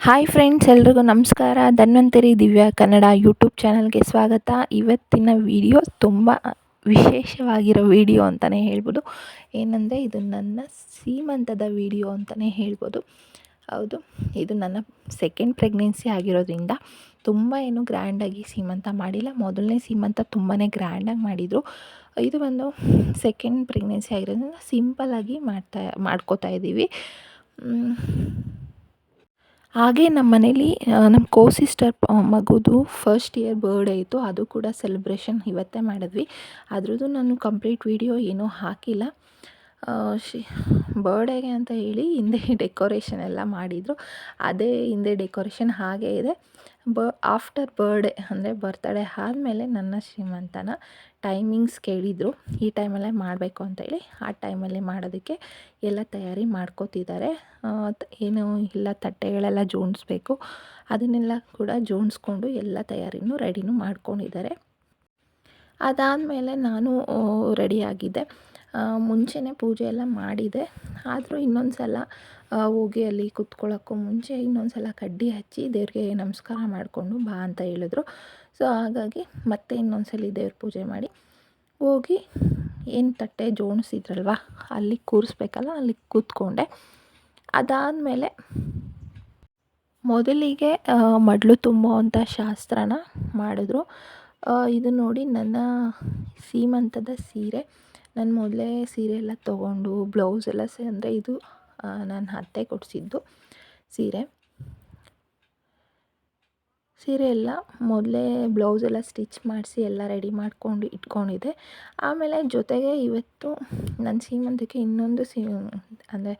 Hi friends, ಎಲ್ರಿಗೂ ನಮಸ್ಕಾರ. Dhanvantari Divya Kannada YouTube ಚಾನಲ್ಗೆ ಸ್ವಾಗತ. ಇವತ್ತಿನ ವಿಡಿಯೋ ತುಂಬ ವಿಶೇಷವಾಗಿರೋ ವಿಡಿಯೋ ಅಂತಲೇ ಹೇಳ್ಬೋದು. ಏನಂದರೆ, ಇದು ನನ್ನ ಸೀಮಂತದ ವಿಡಿಯೋ ಅಂತಲೇ ಹೇಳ್ಬೋದು. ಹೌದು, ಇದು ನನ್ನ ಸೆಕೆಂಡ್ ಪ್ರೆಗ್ನೆನ್ಸಿ ಆಗಿರೋದ್ರಿಂದ ತುಂಬ ಏನು ಗ್ರ್ಯಾಂಡಾಗಿ ಸೀಮಂತ ಮಾಡಿಲ್ಲ. ಮೊದಲನೇ ಸೀಮಂತ ತುಂಬಾ ಗ್ರ್ಯಾಂಡಾಗಿ ಮಾಡಿದರು. ಇದು ಒಂದು ಸೆಕೆಂಡ್ ಪ್ರೆಗ್ನೆನ್ಸಿ ಆಗಿರೋದ್ರಿಂದ ಸಿಂಪಲ್ಲಾಗಿ ಮಾಡ್ತಾ, ಮಾಡ್ಕೋತಾ ಇದ್ದೀವಿ ಹಾಗೆ ನಮ್ಮ ಮನೇಲಿ ನಮ್ಮ ಕೋ ಸಿಸ್ಟರ್ ಮಗುದು ಫಸ್ಟ್ ಇಯರ್ ಬರ್ಡೇ ಇತ್ತು. ಅದು ಕೂಡ ಸೆಲೆಬ್ರೇಷನ್ ಇವತ್ತೇ ಮಾಡಿದ್ವಿ. ಅದ್ರದ್ದು ನಾನು ಕಂಪ್ಲೀಟ್ ವೀಡಿಯೋ ಏನೂ ಹಾಕಿಲ್ಲ. ಶಿ ಬರ್ಡೇಗೆ ಅಂತ ಹೇಳಿ ಹಿಂದೆ ಡೆಕೋರೇಷನ್ ಎಲ್ಲ ಮಾಡಿದರು. ಅದೇ ಹಿಂದೆ ಡೆಕೋರೇಷನ್ ಹಾಗೇ ಇದೆ. ಬ, ಆಫ್ಟರ್ ಬರ್ಡೇ ಅಂದರೆ ಬರ್ತಡೇ ಆದಮೇಲೆ ನನ್ನ ಶ್ರೀಮಂತನ ಟೈಮಿಂಗ್ಸ್ ಕೇಳಿದರು. ಈ ಟೈಮಲ್ಲೇ ಮಾಡಬೇಕು ಅಂತೇಳಿ ಆ ಟೈಮಲ್ಲಿ ಮಾಡೋದಕ್ಕೆ ಎಲ್ಲ ತಯಾರಿ ಮಾಡ್ಕೋತಿದ್ದಾರೆ. ಏನು ಇಲ್ಲ, ತಟ್ಟೆಗಳೆಲ್ಲ ಜೋಡಿಸ್ಬೇಕು. ಅದನ್ನೆಲ್ಲ ಕೂಡ ಜೋಡಿಸ್ಕೊಂಡು ಎಲ್ಲ ತಯಾರಿನೂ ರೆಡಿನೂ ಮಾಡ್ಕೊಂಡಿದ್ದಾರೆ. ಅದಾದಮೇಲೆ ನಾನು ರೆಡಿಯಾಗಿದ್ದೆ ಮುಂಚೆನೇ ಪೂಜೆ ಎಲ್ಲ ಮಾಡಿದೆ. ಆದರೂ ಇನ್ನೊಂದು ಸಲ ಹೋಗಿ ಅಲ್ಲಿ ಕುತ್ಕೊಳ್ಳೋಕ್ಕೂ ಮುಂಚೆ ಇನ್ನೊಂದು ಸಲ ಕಡ್ಡಿ ಹಚ್ಚಿ ದೇವ್ರಿಗೆ ನಮಸ್ಕಾರ ಮಾಡಿಕೊಂಡು ಬಾ ಅಂತ ಹೇಳಿದ್ರು. ಸೊ ಹಾಗಾಗಿ ಮತ್ತೆ ಇನ್ನೊಂದು ಸಲ ದೇವ್ರ ಪೂಜೆ ಮಾಡಿ. ಹೋಗಿ ಏನು ತಟ್ಟೆ ಜೋಡಿಸಿದ್ರಲ್ವ ಅಲ್ಲಿ ಕೂರಿಸ್ಬೇಕಲ್ಲ, ಅಲ್ಲಿ ಕೂತ್ಕೊಂಡೆ. ಅದಾದಮೇಲೆ ಮೊದಲಿಗೆ ಮಡ್ಲು ತುಂಬುವಂಥ ಶಾಸ್ತ್ರನ ಮಾಡಿದ್ರು. ಇದು ನೋಡಿ ನನ್ನ ಸೀಮಂತದ ಸೀರೆ. ನಾನು ಮೊದಲೇ ಸೀರೆ ಎಲ್ಲ ತೊಗೊಂಡು ಬ್ಲೌಸ್ ಎಲ್ಲ ಸೆ, ಅಂದರೆ ಇದು ನಾನು ಅತ್ತೆ ಕೊಡಿಸಿದ್ದು ಸೀರೆ. ಸೀರೆ ಎಲ್ಲ ಮೊದಲೇ ಬ್ಲೌಸ್ ಎಲ್ಲ ಸ್ಟಿಚ್ ಮಾಡಿಸಿ ಎಲ್ಲ ರೆಡಿ ಮಾಡ್ಕೊಂಡು ಇಟ್ಕೊಂಡಿದ್ದೆ. ಆಮೇಲೆ ಜೊತೆಗೆ ಇವತ್ತು ನನ್ನ ಸೀಮಂತಕ್ಕೆ ಇನ್ನೊಂದು ಸೀ, ಅಂದರೆ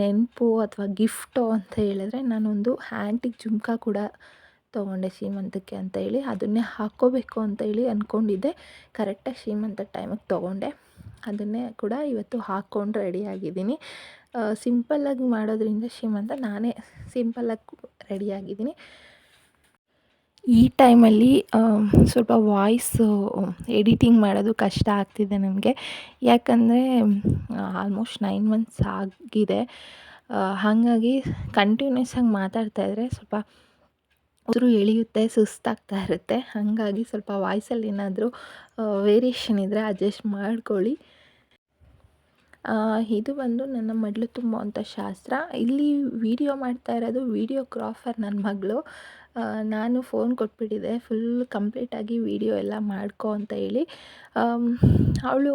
ನೆನಪು ಅಥವಾ ಗಿಫ್ಟು ಅಂತ ಹೇಳಿದ್ರೆ ನಾನೊಂದು ಹ್ಯಾಂಟಿಕ್ ಜುಮ್ಕಾ ಕೂಡ ತೊಗೊಂಡೆ ಶ್ರೀಮಂತಕ್ಕೆ ಅಂತ ಹೇಳಿ, ಅದನ್ನೇ ಹಾಕ್ಕೋಬೇಕು ಅಂತ ಹೇಳಿ ಅಂದ್ಕೊಂಡಿದ್ದೆ ಕರೆಕ್ಟಾಗಿ ಶ್ರೀಮಂತ ಟೈಮಿಗೆ ತೊಗೊಂಡೆ. ಅದನ್ನೇ ಕೂಡ ಇವತ್ತು ಹಾಕ್ಕೊಂಡು ರೆಡಿಯಾಗಿದ್ದೀನಿ ಸಿಂಪಲ್ಲಾಗಿ ಮಾಡೋದ್ರಿಂದ ಶ್ರೀಮಂತ ನಾನೇ ಸಿಂಪಲ್ಲಾಗಿ ರೆಡಿಯಾಗಿದ್ದೀನಿ ಈ ಟೈಮಲ್ಲಿ ಸ್ವಲ್ಪ ವಾಯ್ಸು ಎಡಿಟಿಂಗ್ ಮಾಡೋದು ಕಷ್ಟ ಆಗ್ತಿದೆ ನನಗೆ ಯಾಕಂದರೆ ಆಲ್ಮೋಸ್ಟ್ ನೈನ್ ಮಂತ್ಸ್ ಆಗಿದೆ. ಹಾಗಾಗಿ ಕಂಟಿನ್ಯೂಸ್ ಆಗಿ ಮಾತಾಡ್ತಾಯಿದ್ರೆ ಸ್ವಲ್ಪ ಉಸಿರು ಎಳೆಯುತ್ತೆ, ಸುಸ್ತಾಗ್ತಾ ಇರುತ್ತೆ. ಹಾಗಾಗಿ ಸ್ವಲ್ಪ ವಾಯ್ಸಲ್ಲಿ ಏನಾದರೂ ವೇರಿಯೇಷನ್ ಇದ್ದರೆ ಅಡ್ಜಸ್ಟ್ ಮಾಡ್ಕೊಳ್ಳಿ. ಇದು ಬಂದು ನನ್ನ ಮಡ್ಲು ತುಂಬುವಂಥ ಶಾಸ್ತ್ರ. ಇಲ್ಲಿ ವಿಡಿಯೋ ಮಾಡ್ತಾ ಇರೋದು ವಿಡಿಯೋ ಕ್ರಾಫರ್ ನನ್ನ ಮಗಳು. ನಾನು ಫೋನ್ ಕೊಟ್ಬಿಟ್ಟಿದ್ದೆ ಫುಲ್ ಕಂಪ್ಲೀಟಾಗಿ ವಿಡಿಯೋ ಎಲ್ಲ ಮಾಡ್ಕೊ ಅಂತ ಹೇಳಿ. ಅವಳು,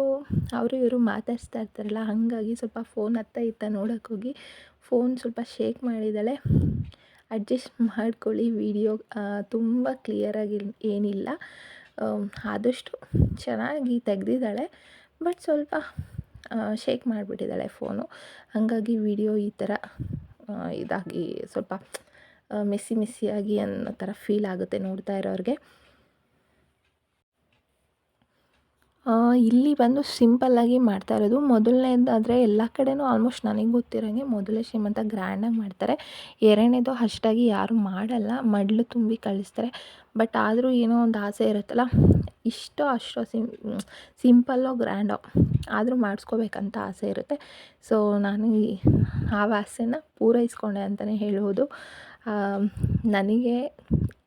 ಅವರು ಇವರು ಮಾತಾಡ್ಸ್ತಾ ಇರ್ತಾರಲ್ಲ, ಹಾಗಾಗಿ ಸ್ವಲ್ಪ ಫೋನ್ ಅತ್ತ ಇತ್ತ ನೋಡೋಕ್ಕೋಗಿ ಫೋನ್ ಸ್ವಲ್ಪ ಶೇಕ್ ಮಾಡಿದ್ದಾಳೆ. ಅಡ್ಜಸ್ಟ್ ಮಾಡ್ಕೊಳ್ಳಿ. ವಿಡಿಯೋ ತುಂಬ ಕ್ಲಿಯರಾಗಿ ಏನಿಲ್ಲ. ಆದಷ್ಟು ಚೆನ್ನಾಗಿ ತೆಗೆದಿದ್ದಾಳೆ. ಬಟ್ ಸ್ವಲ್ಪ ಶೇಕ್ ಮಾಡಿಬಿಟ್ಟಿದ್ದಾಳೆ ಫೋನು ಹಾಗಾಗಿ ವೀಡಿಯೋ ಈ ಥರ ಇದಾಗಿ ಸ್ವಲ್ಪ ಮೆಸ್ಸಿ ಮೆಸ್ಸಿಯಾಗಿ ಅನ್ನೋ ಥರ ಫೀಲ್ ಆಗುತ್ತೆ ನೋಡ್ತಾ ಇರೋರಿಗೆ. ಇಲ್ಲಿ ಬಂದು ಸಿಂಪಲ್ಲಾಗಿ ಮಾಡ್ತಾ ಇರೋದು. ಮೊದಲನೇದಾದರೆ ಎಲ್ಲ ಕಡೆಯೂ ಆಲ್ಮೋಸ್ಟ್ ನನಗೆ ಗೊತ್ತಿರೋಂಗೆ ಮೊದಲೇ ಶ್ರೀಮಂತ ಗ್ರ್ಯಾಂಡಾಗಿ ಮಾಡ್ತಾರೆ. ಎರಡನೇದು ಅಷ್ಟಾಗಿ ಯಾರು ಮಾಡಲ್ಲ, ಮಡ್ಲು ತುಂಬಿ ಕಳಿಸ್ತಾರೆ. ಬಟ್ ಆದರೂ ಏನೋ ಒಂದು ಆಸೆ ಇರುತ್ತಲ್ಲ, ಇಷ್ಟೋ ಅಷ್ಟೋ ಸಿಂ, ಸಿಂಪಲ್ಲೋ ಗ್ರ್ಯಾಂಡೋ ಆದರೂ ಮಾಡಿಸ್ಕೋಬೇಕಂತ ಆಸೆ ಇರುತ್ತೆ. ಸೊ ನಾನು ಆ ಆಸೆನ ಪೂರೈಸ್ಕೊಂಡೆ ಅಂತಲೇ ಹೇಳ್ಬೋದು. ನನಗೆ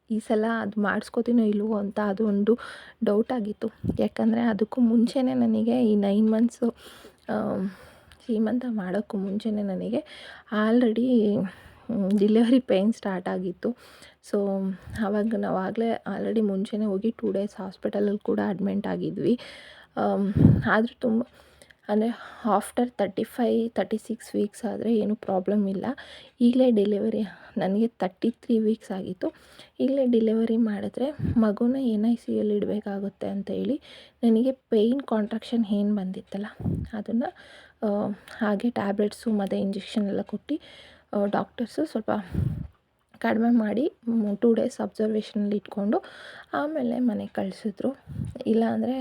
ಈ ಸಲ ಅದು ಮಾಡಿಸ್ಕೋತೀನೋ ಇಲ್ವೋ ಅಂತ ಅದೊಂದು ಡೌಟ್ ಆಗಿತ್ತು. ಯಾಕಂದರೆ ಅದಕ್ಕೂ ಮುಂಚೆನೇ ನನಗೆ ಈ ನೈನ್ ಮಂತ್ಸು ಸೀಮಂತ ಮಾಡೋಕ್ಕೂ ಮುಂಚೆನೇ ನನಗೆ ಆಲ್ರೆಡಿ ಡಿಲಿವರಿ ಪೇಯ್ನ್ ಸ್ಟಾರ್ಟ್ ಆಗಿತ್ತು. ಸೊ ಆವಾಗ ನಾವು ಆಗಲೇ ಆಲ್ರೆಡಿ ಮುಂಚೆನೇ ಹೋಗಿ ಟೂ ಡೇಸ್ ಹಾಸ್ಪಿಟಲಲ್ಲಿ ಕೂಡ ಅಡ್ಮಿಂಟ್ ಆಗಿದ್ವಿ. ಆದರೂ ತುಂಬ ಅಂದರೆ after thirty five thirty six weeks ಆದರೆ ಏನೂ ಪ್ರಾಬ್ಲಮ್ ಇಲ್ಲ. ಈಗಲೇ ಡೆಲಿವರಿ ನನಗೆ ತರ್ಟಿ ತ್ರೀ ವೀಕ್ಸ್ ಆಗಿತ್ತು. ಈಗಲೇ ಡೆಲಿವರಿ ಮಾಡಿದ್ರೆ ಮಗುನ ಎನ್ ಐ ಸಿ ಇಡಬೇಕಾಗುತ್ತೆ ಅಂತ ಹೇಳಿ ನನಗೆ ಪೇಯ್ನ್ ಕಾಂಟ್ರಾಕ್ಷನ್ ಏನು ಬಂದಿತ್ತಲ್ಲ, ಅದನ್ನು ಹಾಗೆ ಟ್ಯಾಬ್ಲೆಟ್ಸು ಮತ್ತು ಇಂಜೆಕ್ಷನ್ ಎಲ್ಲ ಕೊಟ್ಟು ಡಾಕ್ಟರ್ಸು ಸ್ವಲ್ಪ ಕಡಿಮೆ ಮಾಡಿ ಟೂ ಡೇಸ್ ಅಬ್ಸರ್ವೇಷನಲ್ಲಿ ಇಟ್ಕೊಂಡು ಆಮೇಲೆ ಮನೆಗೆ ಕಳಿಸಿದ್ರು. ಇಲ್ಲಾಂದರೆ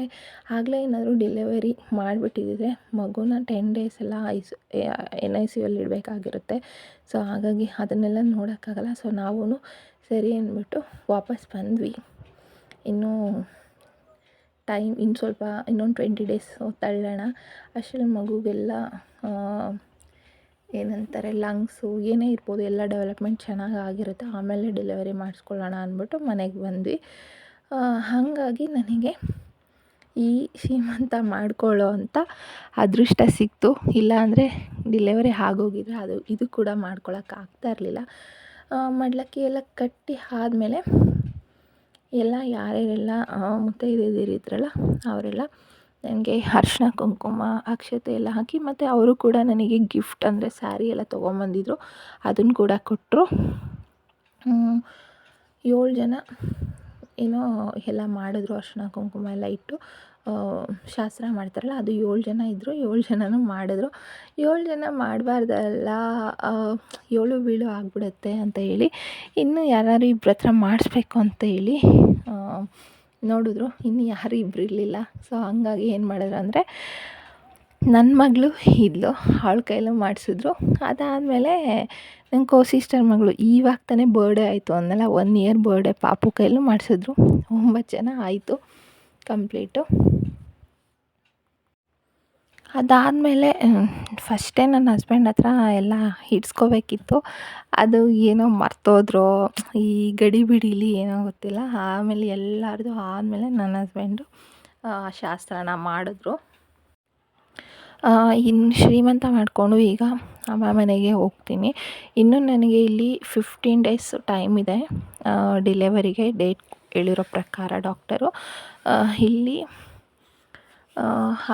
ಆಗಲೇ ಏನಾದರೂ ಡಿಲೆವರಿ ಮಾಡಿಬಿಟ್ಟಿದ್ದರೆ ಮಗುನ ಟೆನ್ ಡೇಸ್ ಎಲ್ಲ ಐಸ್ ಎನ್ ಐ ಸಿ ಯಲ್ಲಿ ಇಡಬೇಕಾಗಿರುತ್ತೆ. ಸೊ ಹಾಗಾಗಿ ಅದನ್ನೆಲ್ಲ ನೋಡೋಕ್ಕಾಗಲ್ಲ. ಸೊ ನಾವೂ ಸರಿ ಅಂದ್ಬಿಟ್ಟು ವಾಪಸ್ ಬಂದ್ವಿ. ಇನ್ನೂ ಟೈಮ್ ಇನ್ನು ಸ್ವಲ್ಪ ಇನ್ನೊಂದು ಟ್ವೆಂಟಿ ಡೇಸ್ ತಳ್ಳೋಣ. ಅಷ್ಟರಲ್ಲಿ ಮಗುಗೆಲ್ಲ ಏನಂತಾರೆ ಲಂಗ್ಸು ಏನೇ ಇರ್ಬೋದು ಎಲ್ಲ ಡೆವಲಪ್ಮೆಂಟ್ ಚೆನ್ನಾಗಿ ಆಗಿರುತ್ತೆ, ಆಮೇಲೆ ಡೆಲಿವರಿ ಮಾಡಿಸ್ಕೊಳ್ಳೋಣ ಅಂದ್ಬಿಟ್ಟು ಮನೆಗೆ ಬಂದ್ವಿ. ಹಾಗಾಗಿ ನನಗೆ ಈ ಶ್ರೀಮಂತ ಮಾಡ್ಕೊಳ್ಳೋ ಅಂತ ಅದೃಷ್ಟ ಸಿಕ್ತು. ಇಲ್ಲಾಂದರೆ ಡಿಲೆವರಿ ಆಗೋಗಿದ್ರೆ ಅದು, ಇದು ಕೂಡ ಮಾಡ್ಕೊಳಕ್ಕೆ ಆಗ್ತಾ ಇರಲಿಲ್ಲ. ಮಡ್ಲಕ್ಕಿ ಎಲ್ಲ ಕಟ್ಟಿ ಆದಮೇಲೆ ಎಲ್ಲ ಯಾರ್ಯಾರೆಲ್ಲ ಮುತ್ತೈದೆಯರಿದ್ರಲ್ಲ, ಅವರೆಲ್ಲ ನನಗೆ ಅರ್ಶಿನ ಕುಂಕುಮ, ಅಕ್ಷತೆ ಎಲ್ಲ ಹಾಕಿ ಮತ್ತು ಅವರು ಕೂಡ ನನಗೆ ಗಿಫ್ಟ್ ಅಂದರೆ ಸ್ಯಾರಿ ಎಲ್ಲ ತೊಗೊಂಬಂದಿದ್ರು. ಅದನ್ನು ಕೂಡ ಕೊಟ್ಟರು ಏಳು ಜನ ಏನೋ ಎಲ್ಲ ಮಾಡಿದ್ರು ಅರ್ಶಿನ ಕುಂಕುಮ ಎಲ್ಲ ಇಟ್ಟು. ಶಾಸ್ತ್ರ ಮಾಡ್ತಾರಲ್ಲ, ಅದು ಏಳು ಜನ ಇದ್ದರು ಏಳು ಜನನೂ ಮಾಡಿದ್ರು. ಏಳು ಜನ ಮಾಡಬಾರ್ದಲ್ಲ ಏಳು ಬೀಳು ಆಗಿಬಿಡುತ್ತೆ ಅಂತ ಹೇಳಿ, ಇನ್ನು ಯಾರಾದ್ರು ಇಬ್ಬರ ಹತ್ರ ಮಾಡಿಸ್ಬೇಕು ಅಂತ ಹೇಳಿ ನೋಡಿದ್ರು, ಇನ್ನು ಯಾರು ಇಬ್ಬರು ಇರಲಿಲ್ಲ. ಸೊ ಹಂಗಾಗಿ ಏನು ಮಾಡಿದ್ರು ಅಂದರೆ ನನ್ನ ಮಗಳು ಇದ್ಲು, ಅವಳ ಕೈಲೂ ಮಾಡಿಸಿದ್ರು. ಅದಾದಮೇಲೆ ನನ್ನ ಕೋ ಸಿಸ್ಟರ್ ಮಗಳು ಇವಾಗ ತಾನೇ ಬರ್ಡೇ ಆಯಿತು ಅಂದಲ್ಲ ಒನ್ ಇಯರ್ ಬರ್ಡೇ ಪಾಪು ಕೈಲೂ ಮಾಡಿಸಿದ್ರು. ಒಂಬತ್ತು ಜನ ಆಯಿತು ಕಂಪ್ಲೀಟು ಅದಾದಮೇಲೆ ಫಸ್ಟೇ ನನ್ನ ಹಸ್ಬೆಂಡ್ ಹತ್ರ ಎಲ್ಲ ಹಿಡ್ಸ್ಕೋಬೇಕಿತ್ತು. ಅದು ಏನೋ ಮರ್ತೋದ್ರು, ಈ ಗಡಿ ಬಿಡೀಲಿ ಏನೋ ಗೊತ್ತಿಲ್ಲ. ಆಮೇಲೆ ಎಲ್ಲರದು ಆದಮೇಲೆ ನನ್ನ ಹಸ್ಬೆಂಡು ಶಾಸ್ತ್ರನ ಮಾಡಿದ್ರು. ಇನ್ನು ಶ್ರೀಮಂತ ಮಾಡಿಕೊಂಡು ಈಗ ಅಮ್ಮ ಮನೆಗೆ ಹೋಗ್ತೀನಿ. ಇನ್ನು ನನಗೆ ಇಲ್ಲಿ ಫಿಫ್ಟೀನ್ ಡೇಸ್ ಟೈಮ್ ಇದೆ. ಡಿಲೆವರಿಗೆ ಡೇಟ್ ಹೇಳಿರೋ ಪ್ರಕಾರ ಡಾಕ್ಟರು ಇಲ್ಲಿ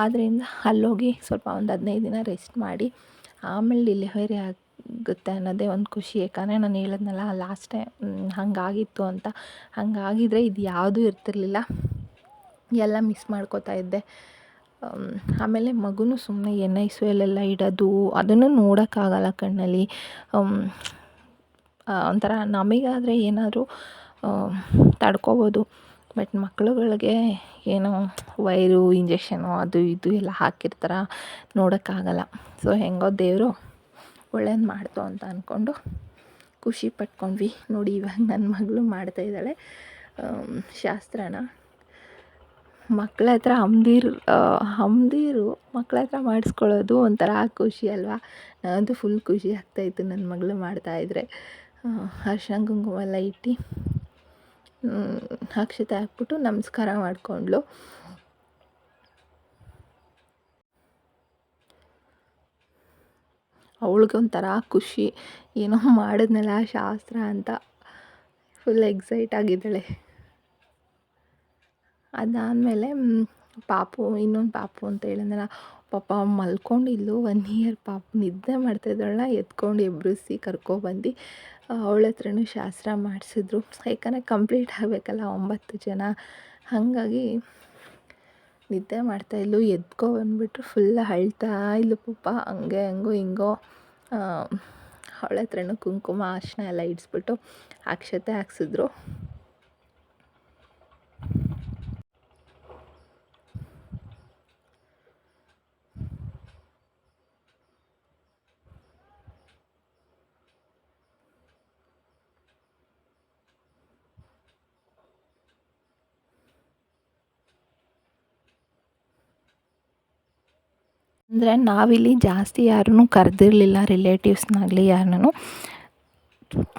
ಆದ್ದರಿಂದ ಅಲ್ಲೋಗಿ ಸ್ವಲ್ಪ ಒಂದು ಹದಿನೈದು ದಿನ ರೆಸ್ಟ್ ಮಾಡಿ, ಆಮೇಲೆ ಡಿಲಿವರಿ ಆಗುತ್ತೆ ಅನ್ನೋದೇ ಒಂದು ಖುಷಿ. ಯಾಕಂದರೆ ನಾನು ಹೇಳಿದ್ನಲ್ಲ ಲಾಸ್ಟ್ ಟೈಮ್ ಹಾಗಾಗಿತ್ತು ಅಂತ. ಹಾಗಾಗಿದ್ರೆ ಇದು ಯಾವುದೂ ಇರ್ತಿರಲಿಲ್ಲ. ಎಲ್ಲ ಮಿಸ್ ಮಾಡ್ಕೋತಾ ಇದ್ದೆ. ಆಮೇಲೆ ಮಗುನೂ ಸುಮ್ಮನೆ ಎನ್ ಐ ಸು ಎಲ್ಲೆಲ್ಲ ಇಡೋದು, ಅದನ್ನು ನೋಡೋಕ್ಕಾಗಲ್ಲ ಕಣ್ಣಲ್ಲಿ. ಒಂಥರ ನಮಗಾದರೆ ಏನಾದರೂ ತಡ್ಕೋಬೋದು. ಬಟ್ ಮಕ್ಕಳುಗಳಿಗೆ ಏನೋ ವೈರು, ಇಂಜೆಕ್ಷನು ಅದು ಇದು ಎಲ್ಲ ಹಾಕಿರ್ತಾರೆ, ನೋಡೋಕ್ಕಾಗಲ್ಲ. ಸೊ ಹೆಂಗೋ ದೇವರು ಒಳ್ಳೇದು ಮಾಡ್ತು ಅಂತ ಅಂದ್ಕೊಂಡು ಖುಷಿ ಪಟ್ಕೊಂಡ್ವಿ. ನೋಡಿ, ಇವಾಗ ನನ್ನ ಮಗಳು ಮಾಡ್ತಾಯಿದ್ದಾಳೆ ಶಾಸ್ತ್ರನ. ಮಕ್ಕಳ ಹತ್ರ ಹಮ್ದಿರು ಹಮ್ದಿರು ಮಕ್ಕಳ ಹತ್ರ ಮಾಡಿಸ್ಕೊಳ್ಳೋದು ಒಂಥರ ಖುಷಿ ಅಲ್ವಾ? ನಾನಂತೂ ಫುಲ್ ಖುಷಿ ಆಗ್ತಾಯಿತ್ತು ನನ್ನ ಮಗಳು ಮಾಡ್ತಾಯಿದ್ರೆ ಅರ್ಶಿನ ಕುಂಕುಮ ಎಲ್ಲ ಇಟ್ಟು. ಅಕ್ಷತೆ ಹಾಕ್ಬಿಟ್ಟು ನಮಸ್ಕಾರ ಮಾಡಿಕೊಂಡ್ಳು ಅವಳಿಗೊಂಥರ ಖುಷಿ. ಏನೋ ಮಾಡಿದ್ನಲ್ಲ ಶಾಸ್ತ್ರ ಅಂತ. ಫುಲ್ ಎಕ್ಸೈಟ್ ಆಗಿದ್ದಾಳೆ. ಅದಾದಮೇಲೆ ಪಾಪು, ಇನ್ನೊಂದು ಪಾಪು ಅಂತ ಹೇಳಿದ್ನಲ್ಲ, ಪಾಪ ಮಲ್ಕೊಂಡಿದ್ಲು ಒನ್ ಇಯರ್ ಪಾಪು ನಿದ್ದೆ ಮಾಡ್ತಾಯಿದ್ದಾಳನ್ನ ಎತ್ಕೊಂಡು ಎಬ್ಬಿಸಿ ಕರ್ಕೊಬಂದು ಅವಳ ಹತ್ರನೂ ಶಾಸ್ತ್ರ ಮಾಡಿಸಿದ್ರು. ಯಾಕಂದರೆ ಕಂಪ್ಲೀಟ್ ಆಗಬೇಕಲ್ಲ, ಒಂಬತ್ತು ಜನ. ಹಾಗಾಗಿ ನಿದ್ದೆ ಮಾಡ್ತಾಯಿಲ್ಲು ಎದ್ಕೋ ಬಂದುಬಿಟ್ಟು ಫುಲ್ ಅಳ್ತಾ ಇದ್ಲು ಪಾಪ. ಹಂಗೆ, ಹಂಗೋ, ಹಿಂಗೋ ಅವಳ ಹತ್ರನೂ ಕುಂಕುಮ ಅರಿಶಿನ ಎಲ್ಲ ಇಡಿಸ್ಬಿಟ್ಟು ಅಕ್ಷತೆ ಹಾಕ್ಸಿದ್ರು. ಅಂದರೆ ನಾವಿಲ್ಲಿ ಜಾಸ್ತಿ ಯಾರನ್ನೂ ಕರೆದಿರಲಿಲ್ಲ ರಿಲೇಟಿವ್ಸ್ನಾಗಲಿ ಯಾರನ್ನೂ.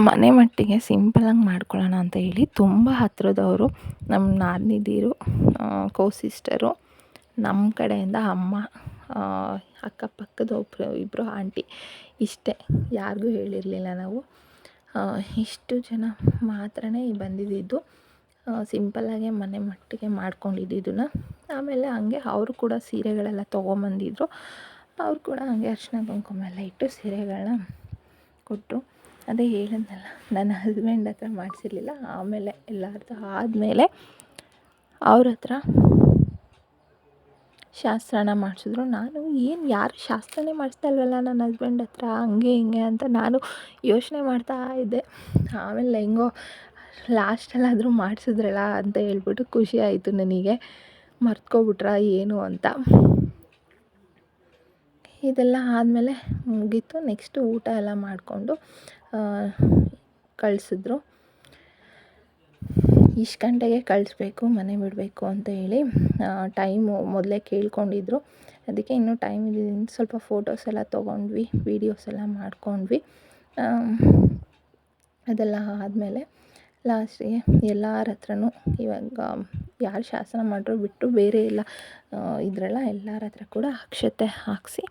ಮನೆ ಮಟ್ಟಿಗೆ ಸಿಂಪಲಾಗಿ ಮಾಡ್ಕೊಳ್ಳೋಣ ಅಂತ ಹೇಳಿ ತುಂಬ ಹತ್ತಿರದವರು ನಮ್ಮ ನಾದಿನಿದಿರು ಕೋ ಸಿಸ್ಟರು ನಮ್ಮ ಕಡೆಯಿಂದ ಅಮ್ಮ ಅಕ್ಕಪಕ್ಕದ ಒಬ್ಬರು ಇಬ್ಬರು ಆಂಟಿ ಇಷ್ಟೇ. ಯಾರಿಗೂ ಹೇಳಿರಲಿಲ್ಲ ನಾವು. ಇಷ್ಟು ಜನ ಮಾತ್ರನೇ ಬಂದಿದ್ದಿದ್ದು ಸಿಂಪಲ್ಲಾಗೆ ಮನೆ ಮಟ್ಟಿಗೆ ಮಾಡ್ಕೊಂಡಿದ್ದಿದ್ದನ್ನ. ಆಮೇಲೆ ಹಂಗೆ ಅವರು ಕೂಡ ಸೀರೆಗಳೆಲ್ಲ ತೊಗೊಂಬಂದಿದ್ರು. ಅವ್ರು ಕೂಡ ಹಂಗೆ ಅರಿಶಿನ ಕುಂಕುಮ ಎಲ್ಲ ಇಟ್ಟು ಸೀರೆಗಳನ್ನ ಕೊಟ್ಟರು ಅದೇ ಹೇಳಿದ್ನಲ್ಲ, ನನ್ನ ಹಸ್ಬೆಂಡ್ ಹತ್ರ ಮಾಡಿಸಿರ್ಲಿಲ್ಲ. ಆಮೇಲೆ ಎಲ್ಲರದ್ದು ಆದಮೇಲೆ ಅವ್ರ ಹತ್ರ ಶಾಸ್ತ್ರನ ಮಾಡಿಸಿದ್ರು. ನಾನು ಏನು ಯಾರು ಶಾಸ್ತ್ರನೇ ಮಾಡಿಸ್ತಾ ಇಲ್ವಲ್ಲ ನನ್ನ ಹಸ್ಬೆಂಡ್ ಹತ್ರ, ಹಂಗೆ ಹಿಂಗೆ ಅಂತ ನಾನು ಯೋಚನೆ ಮಾಡ್ತಾ ಇದ್ದೆ. ಆಮೇಲೆ ಹೆಂಗೋ ಲಾಸ್ಟಲ್ಲಾದರೂ ಮಾಡಿಸಿದ್ರಲ್ಲ ಅಂತ ಹೇಳ್ಬಿಟ್ಟು ಖುಷಿ ಆಯಿತು ನನಗೆ. ಮರ್ತ್ಕೊಬಿಟ್ರಾ ಏನು ಅಂತ. ಇದೆಲ್ಲ ಆದಮೇಲೆ ಮುಗೀತು. ನೆಕ್ಸ್ಟು ಊಟ ಎಲ್ಲ ಮಾಡಿಕೊಂಡು ಕಳಿಸಿದ್ರು. ಇಷ್ಟು ಗಂಟೆಗೆ ಕಳಿಸ್ಬೇಕು, ಮನೆ ಬಿಡಬೇಕು ಅಂತ ಹೇಳಿ ಟೈಮು ಮೊದಲೇ ಕೇಳ್ಕೊಂಡಿದ್ರು. ಅದಕ್ಕೆ ಇನ್ನೂ ಟೈಮ್ ಇದ್ದೀನಿ ಸ್ವಲ್ಪ ಫೋಟೋಸ್ ಎಲ್ಲ ತೊಗೊಂಡ್ವಿ, ವೀಡಿಯೋಸ್ ಎಲ್ಲ ಮಾಡ್ಕೊಂಡ್ವಿ. ಅದೆಲ್ಲ ಆದಮೇಲೆ ಲಾಸ್ಟಿಗೆ ಎಲ್ಲರ ಹತ್ರನೂ ಇವಾಗ ಯಾರು ಶಾಸನ ಮಾಡ್ರು ಬಿಟ್ಟು ಬೇರೆ ಎಲ್ಲ ಇದ್ರಲ್ಲ ಎಲ್ಲರ ಹತ್ರ ಕೂಡ ಅಕ್ಷತೆ ಹಾಕಿಸಿ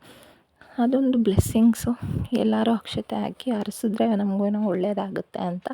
ಅದೊಂದು ಬ್ಲೆಸ್ಸಿಂಗ್ಸು ಎಲ್ಲರೂ ಅಕ್ಷತೆ ಹಾಕಿ ಹರ್ಸಿದ್ರೆ ನಮಗೂ ಏನೋ ಒಳ್ಳೆಯದಾಗುತ್ತೆ ಅಂತ